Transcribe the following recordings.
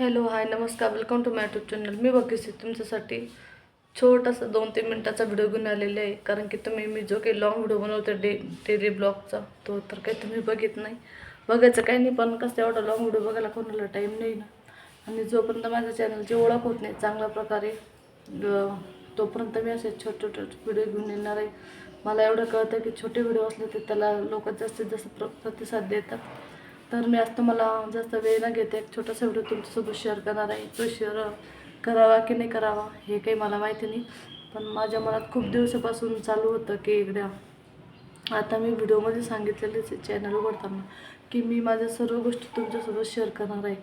Hello hi नमस्कार. Welcome to my YouTube channel मी बघितली तुमच्यासाठी छोटासा दोन तीन मिनटाचा व्हिडिओ घेऊन आलेले आहे. कारण की तुम्ही मी जो काही लॉंग व्हिडिओ बनवतो डे डेली ब्लॉगचा तो तर काही तुम्ही बघित नाही. बघायचं काही नाही पण कसं एवढा लॉंग व्हिडिओ बघायला कोणाला टाईम नाही ना. आणि जोपर्यंत माझ्या चॅनलची ओळख होत नाही चांगल्या प्रकारे तोपर्यंत मी असे छोटे छोटे व्हिडिओ घेऊन येणार आहे. मला एवढं कळतं की छोटे व्हिडिओ असले तर त्याला लोक जास्तीत जास्त प्र प्रतिसाद देतात. तर मी आज तुम्हाला जास्त वेळ न घेते एक छोटासा व्हिडिओ तुमच्यासोबत शेअर करणार आहे. तो शेअर करावा की नाही करावा हे काही मला माहिती नाही. पण माझ्या मनात खूप दिवसापासून चालू होतं की एकदा आता मी व्हिडिओमध्ये सांगितलेलेच चॅनल उघडताना की मी माझ्या सर्व गोष्टी तुमच्यासोबत शेअर करणार आहे.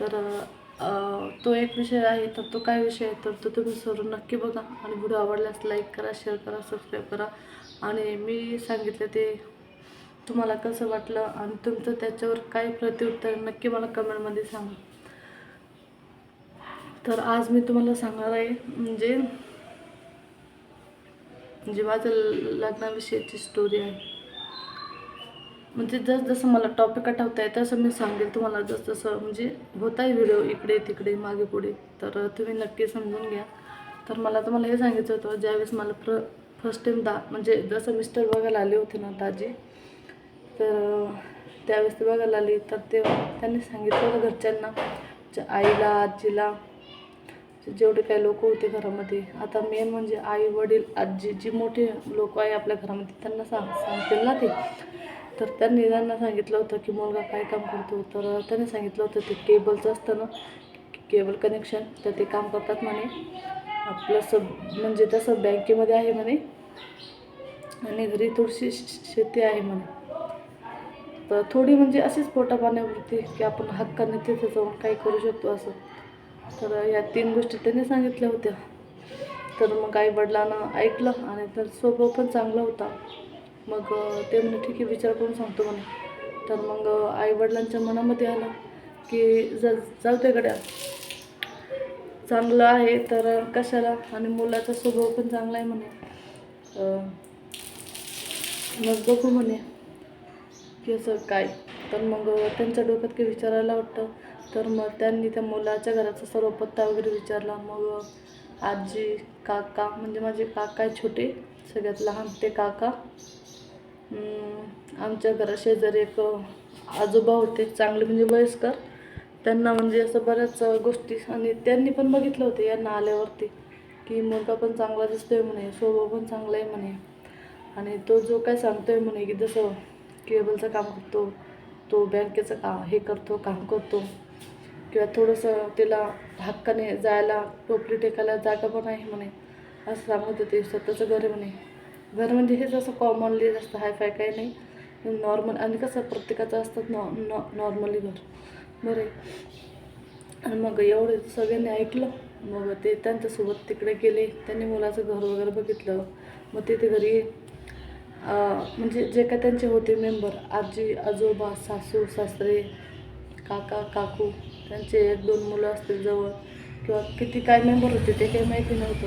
तर तो एक विषय आहे तर तो काय विषय आहे? तर तो तुम्ही सर्व नक्की बघा आणि व्हिडिओ आवडल्यास लाईक करा शेअर करा सबस्क्राईब करा. आणि मी सांगितलं ते तुम्हाला कसं वाटलं आणि तुमचं त्याच्यावर काय प्रत्युत्तर नक्की मला कमेंटमध्ये सांगा. तर आज मी तुम्हाला सांगणार आहे म्हणजे म्हणजे माझं लग्नाविषयीची स्टोरी आहे. म्हणजे जस जसं मला टॉपिक आठवत आहे तसं मी सांगेल तुम्हाला जसजसं म्हणजे होत आहे व्हिडिओ इकडे तिकडे मागे पुढे. तर तुम्ही नक्की समजून घ्या. तर मला तुम्हाला हे सांगायचं होतं ज्यावेळेस मला प्र फर्स्ट टाईम दा म्हणजे जसं मिस्टर बघायला आले होते ना दाजी तर त्यावेळेस ते बघायला आली. तर ते त्यांनी सांगितलं होतं घरच्यांना म्हणजे आईला आजीला जेवढे काही लोक होते घरामध्ये. आता मेन म्हणजे आई वडील आजी जी मोठी लोक आहे आपल्या घरामध्ये त्यांना सांग सांगतील ना ते. तर त्यांनी त्यांना सांगितलं होतं की मुलगा काय काम करतो. तर त्यांनी सांगितलं होतं ते केबलचं असतं ना केबल कनेक्शन तर ते काम करतात म्हणे. प्लस म्हणजे तसं बँकेमध्ये आहे म्हणे. आणि घरी थोडीशी शेती आहे म्हणे. तर थोडी म्हणजे अशीच पोटापाण्यावरती की आपण हक्काने तिथे जाऊन काही करू शकतो असं. तर या तीन गोष्टी त्यांनी सांगितल्या होत्या. तर मग आई वडिलांना ऐकलं आणि तर स्वभाव पण चांगला होता. मग ते म्हणजे ठीक आहे विचार करून सांगतो म्हणे. तर मग आई वडिलांच्या मनामध्ये आलं की ज जाऊ दे चांगलं आहे तर कशाला? आणि मुलाचा स्वभाव पण चांगला आहे म्हणे. मग बघू म्हणे. की असं काय? तर मग त्यांच्या डोक्यात काही विचारायला वाटतं तर मग त्यांनी त्या मुलाच्या घराचा सर्व पत्ता वगैरे विचारला. मग आजी काका म्हणजे माझे काका आहे छोटे सगळ्यात लहान ते काका. आमच्या घरा शेजारी एक आजोबा होते चांगले म्हणजे वयस्कर. त्यांना म्हणजे असं बऱ्याच गोष्टी आणि त्यांनी पण बघितलं होते यांना आल्यावरती की मुलगा पण चांगला दिसतोय म्हणे स्वभाव पण चांगला आहे म्हणे. आणि तो जो काय सांगतोय म्हणे की जसं केबलचं काम करतो तो बँकेचं काम हे करतो काम करतो. किंवा थोडंसं तिला हक्काने जायला टोपली टेकायला जागा पण आहे म्हणे. असं सांगत होते स्वतःचं घर म्हणे. घर म्हणजे हेच असं कॉमनली जास्त हाय फाय काही नाही. नॉर्मल आणि कसं प्रत्येकाचं असतात नॉ नॉ नॉर्मली घर. बरं आहे. आणि मग एवढे सगळ्यांनी ऐकलं. मग ते त्यांच्यासोबत तिकडे गेले. त्यांनी मुलाचं घर वगैरे बघितलं. मग तिथे घरी म्हणजे जे काय त्यांचे होते मेंबर आजी आजोबा सासू सासरे काका काकू त्यांचे एक दोन मुलं असतील जवळ किंवा किती काय मेंबर होते ते काही माहिती नव्हतं.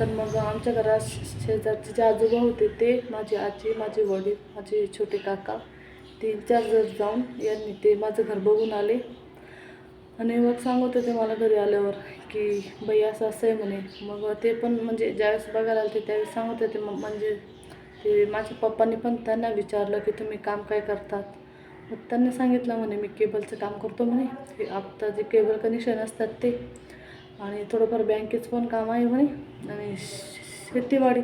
तर मग आमच्या घरात शेजारचे जे आजोबा होते ते माझी आजी माझे वडील माझे छोटे काका तीन चार जण जाऊन यांनी ते माझं घर बघून आले. आणि मग सांगत होते मला घरी आल्यावर की बाई असं असं आहे म्हणे. मग ते पण म्हणजे ज्यावेळेस बघायला आले त्यावेळेस सांगत होते मग म्हणजे ते माझ्या पप्पांनी पण त्यांना विचारलं की तुम्ही काम काय करतात? मग त्यांनी सांगितलं म्हणे मी केबलचं काम करतो म्हणे. हे आता जे केबल कनेक्शन असतात ते. आणि थोडंफार बँकेचं पण काम आहे म्हणे. आणि श- शेतीवाडी.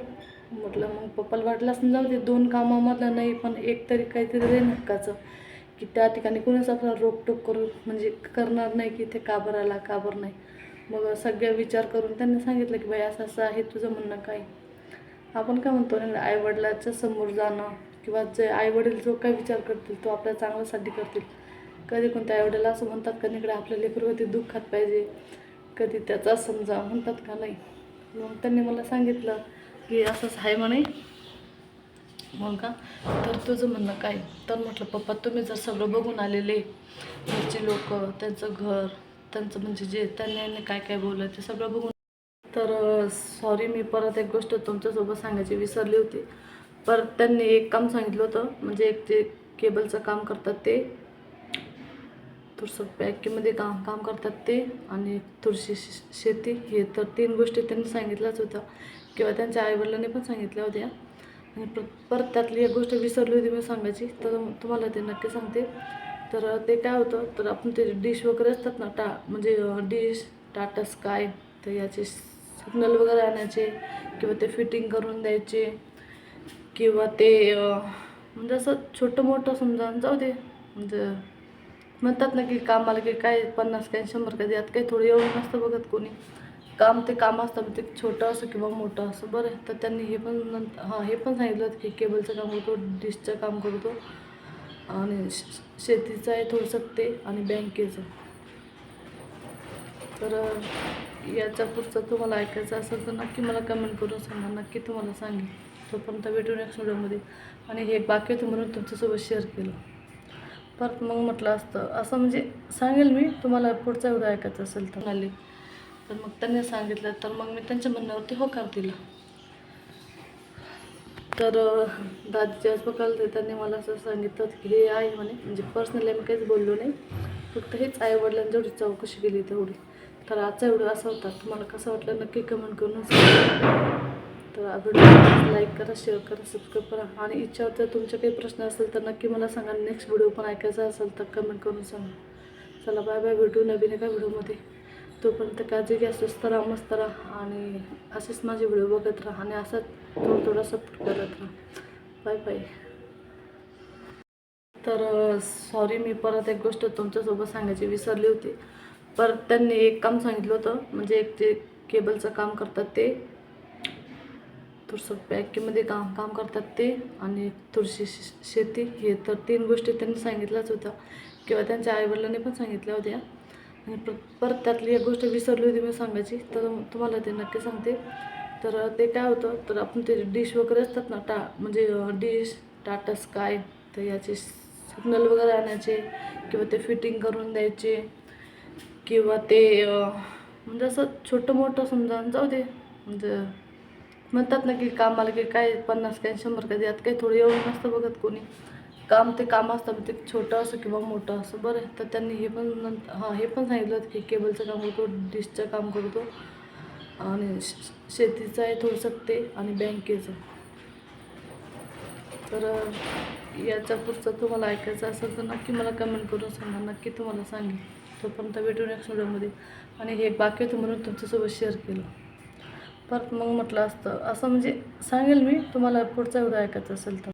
म्हटलं मग पप्पाला वाटलं असं जाऊ ते दोन कामामधलं नाही पण एक तरी काहीतरी रे नक्काचं. की त्या ठिकाणी कोणीच आपला रोकटोक करू म्हणजे करणार नाही की ते काबर आला काबर नाही. मग सगळ्या विचार करून त्यांनी सांगितलं की बाई असं असं आहे तुझं म्हणणं काय? आपण काय म्हणतो ना आईवडिलाच्या समोर जाणं किंवा जे आईवडील जो काय विचार करतील तो आपल्या चांगल्यासाठी करतील. कधी कोणत्या आईवडिला असं म्हणतात का इकडे आपल्या लेकरवरती दुःखात पाहिजे. कधी त्याचा समजा म्हणतात का नाही. मग त्यांनी मला सांगितलं की असंच आहे म्हणे. मग का? तर तुझं म्हणणं काय? तर म्हटलं पप्पा तुम्ही जर सगळं बघून आलेले घरचे लोक त्यांचं घर त्यांचं म्हणजे जे त्यांनी काय काय बोललं ते सगळं बघून तर सॉरी मी परत एक गोष्ट तुमच्यासोबत सांगायची विसरली होती. परत त्यांनी एक काम सांगितलं होतं. म्हणजे एक जे केबलचं काम करतात ते थोडंसं बँकेमध्ये काम काम करतात ते आणि थोडीशी शेती हे तर तीन गोष्टी त्यांनी सांगितल्याच होत्या. किंवा त्यांच्या आईवडिलांनी पण सांगितल्या होत्या. आणि पर परत त्यातली एक गोष्ट विसरली होती मी सांगायची. तर तुम्हाला ते नक्की सांगते. तर ते काय होतं? तर आपण ते डिश वगैरे असतात ना टा म्हणजे डिश टाटा स्काय तर याचे सिग्नल वगैरे आणायचे किंवा ते फिटिंग करून द्यायचे किंवा ते म्हणजे असं छोटं मोठं समजा जाऊ दे. म्हणजे म्हणतात ना की कामाला की काय पन्नास काय शंभर काय यात काही थोडं एवढं नसतं बघत कोणी. काम ते काम असतं ते छोटं असं किंवा मोठं असं बरं तर त्यांनी हे पण हां हे पण सांगितलं की केबलचं काम करतो डिशचं काम करतो. आणि श- शेतीचं आहे थोडंसं ते आणि बँकेचं. तर अं, याच्या पुढचं तुम्हाला ऐकायचं असेल तर नक्की मला कमेंट करून सांगा. नक्की तुम्हाला सांगेन. तोपर्यंत भेटू नेक्स्ट व्हिडिओमध्ये आणि हे बाकी होतं म्हणून तुमच्यासोबत शेअर केलं. परत मग म्हटलं असतं. असं म्हणजे सांगेल मी तुम्हाला पुढचा व्हिडिओ ऐकायचा असेल तर. आले. तर मग त्यांनी सांगितलं तर मग मी त्यांच्या म्हणण्यावरती होकार दिला. तर दादीच्या आज बघायला ते त्यांनी मला असं सांगितलं की हे आहे म्हणे म्हणजे पर्सनली आम्ही काहीच बोललो नाही. फक्त हेच आई वडिलांनी जेवढी चौकशी केली तेवढी. तर आजचा व्हिडिओ असा होता. तुम्हाला कसं वाटलं नक्की कमेंट करून तर व्हिडिओ लाईक करा शेअर करा सबस्क्राईब करा. आणि इच्छा जर तुमचे काही प्रश्न असेल तर नक्की मला सांगा. नेक्स्ट व्हिडिओ पण ऐकायचा असेल तर कमेंट करून सांगा. चला बाय बाय भेटू नवीन एका व्हिडिओमध्ये तोपर्यंत काळजी घ्या स्वस्त राहा मस्त राहा. आणि असेच माझे व्हिडिओ बघत राहा. आणि असाच थोडं थोडा सपोर्ट करत राहा. बाय बाय तर सॉरी मी परत एक गोष्ट तुमच्यासोबत सांगायची विसरली होती. परत त्यांनी एक काम सांगितलं होतं म्हणजे एक जे केबलचं काम करतात ते थोडंसं बँकेमध्ये काम काम करतात ते आणि थोडीशी शेती हे तर तीन गोष्टी त्यांनी सांगितल्याच होत्या. किंवा त्यांच्या आईवडिलांनी पण सांगितल्या होत्या. आणि पर परत त्यातली एक गोष्ट विसरली होती मी सांगायची तर तुम्हाला ते नक्की सांगते. तर ते काय होतं तर आपण ते डिश वगैरे असतात ना टा म्हणजे डिश टाटा स्काय तर याचे सिग्नल वगैरे आणायचे किंवा ते फिटिंग करून द्यायचे. किंवा ते म्हणजे असं छोटं मोठं समजा जाऊ दे. म्हणजे म्हणतात ना की कामाला की काय पन्नास काय शंभर काय यात काही थोडं एवढं नसतं बघत कोणी. काम ते काम असतं ते छोटं असं किंवा मोठं असं बरं तर त्यांनी हे पण हां हे पण सांगितलं की केबलचं काम करतो डिशचं काम करतो. आणि श- शेतीचं आहे थोडंसं ते आणि बँकेचं. तर याच्या पुढचं तुम्हाला ऐकायचं असेल तर नक्की मला कमेंट करून सांगा नक्की तुम्हाला सांगेन. तोपर्यंत भेटू नेक्स्ट व्हिडिओमध्ये आणि हे बाकी होतं म्हणून तुमच्यासोबत शेअर केलं. परत मग म्हटलं असतं. असं म्हणजे सांगेल मी तुम्हाला पुढचा व्हिडिओ ऐकायचा असेल तर.